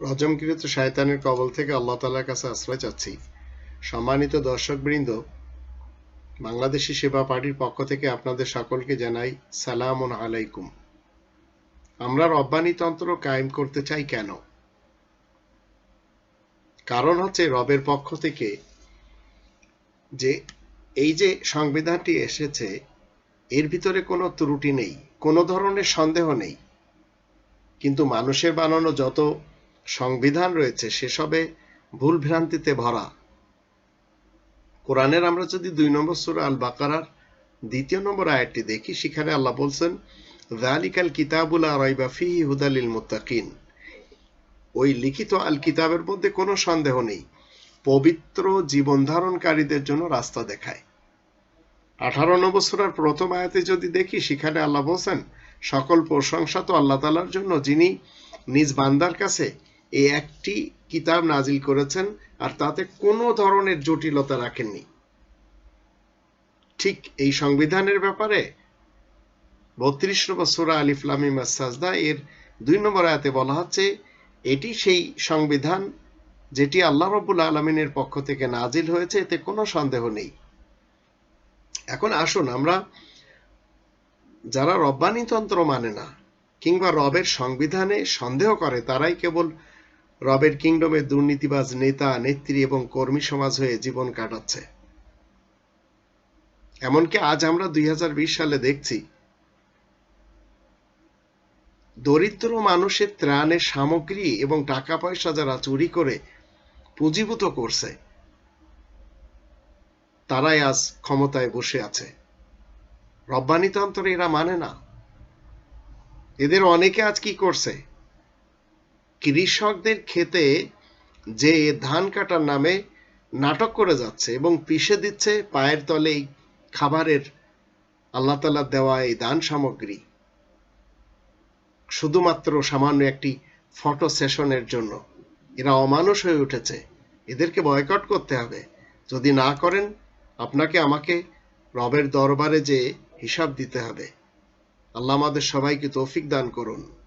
রজমকৃত শায়তানের কবল থেকে আল্লাহ তালার কাছে আশ্রয় চাচ্ছি। সম্মানিত দর্শকবৃন্দ, বাংলাদেশি সেবা পার্টির পক্ষ থেকে আপনাদের সকলকে জানাই সালাম আলাইকুম। আমরা রব্বানিতন্ত্র কায়েম করতে চাই কেন? কারণ হচ্ছে রবের পক্ষ থেকে যে এই যে সংবিধানটি এসেছে, এর ভিতরে কোনো ত্রুটি নেই, কোনো ধরনের সন্দেহ নেই। কিন্তু মানুষের বানানো যত সংবিধান রয়েছে, সেসবে ভুল ভ্রান্তিতে ভরা। কোরআনের আমরা যদি দুই নম্বর সুরা আল বাকারার দ্বিতীয় নম্বর আয়াতটি দেখি, সেখানে আল্লাহ বলছেন জালিকাল কিতাবুল রাইবা ফিহি হুদালিল মুত্তাকিন। ওই লিখিত আল কিতাবের মধ্যে কোনো সন্দেহ নেই, পবিত্র জীবন ধারণকারীদের জন্য রাস্তা দেখায়। আঠারো নম্বর সুরার প্রথম আয়াতে যদি দেখি, সেখানে আল্লাহ বলছেন, সকল প্রশংসা তো আল্লাহ তালার জন্য যিনি নিজ বান্দার কাছে এই একটি কিতাব নাজিল করেছেন আর তাতে কোনো ধরনের জটিলতা রাখেননি। ঠিক এই সংবিধানের ব্যাপারে বত্রিশ নম্বর সুরা আলিফলামি মাসাজদা এর দুই নম্বর আয়াতে বলা হচ্ছে, এটি সেই সংবিধান যেটি আল্লাহ রবুল আলমিনের পক্ষ থেকে নাজিল হয়েছে, এতে কোনো সন্দেহ নেই। এখন আসুন আমরা, যারা রব্বানিতন্ত্র মানে না, কিংবা রবের সংবিধানে সন্দেহ করে, তারাই কেবল রবের কিংডমের দুর্নীতিবাজ নেতা, নেত্রী এবং কর্মী সমাজ হয়ে জীবন কাটাচ্ছে। এমনকি আজ আমরা দুই হাজার বিশ সালে দেখছি, দরিদ্র মানুষের ত্রাণের সামগ্রী এবং টাকা পয়সা যারা চুরি করে পুঁজিভূত করছে, তারাই আজ ক্ষমতায় বসে আছে। রব্বানিতন্ত্র এরা মানে না। এদের অনেকে আজ কি করছে? কৃষকদের খেতে যে ধান কাটার নামে নাটক করে যাচ্ছে এবং পিষে দিচ্ছে পায়ের তলে এই খাবারের আল্লাহ তালা দেওয়া এই দান সামগ্রী, শুধুমাত্র সামান্য একটি ফটো সেশনের জন্য। এরা অমানুষ হয়ে উঠেছে। এদেরকে বয়কট করতে হবে। যদি না করেন, আপনাকে আমাকে রবের দরবারে যে হিসাব দিতে হবে। আল্লাহ আমাদের সবাইকে তৌফিক দান করুন।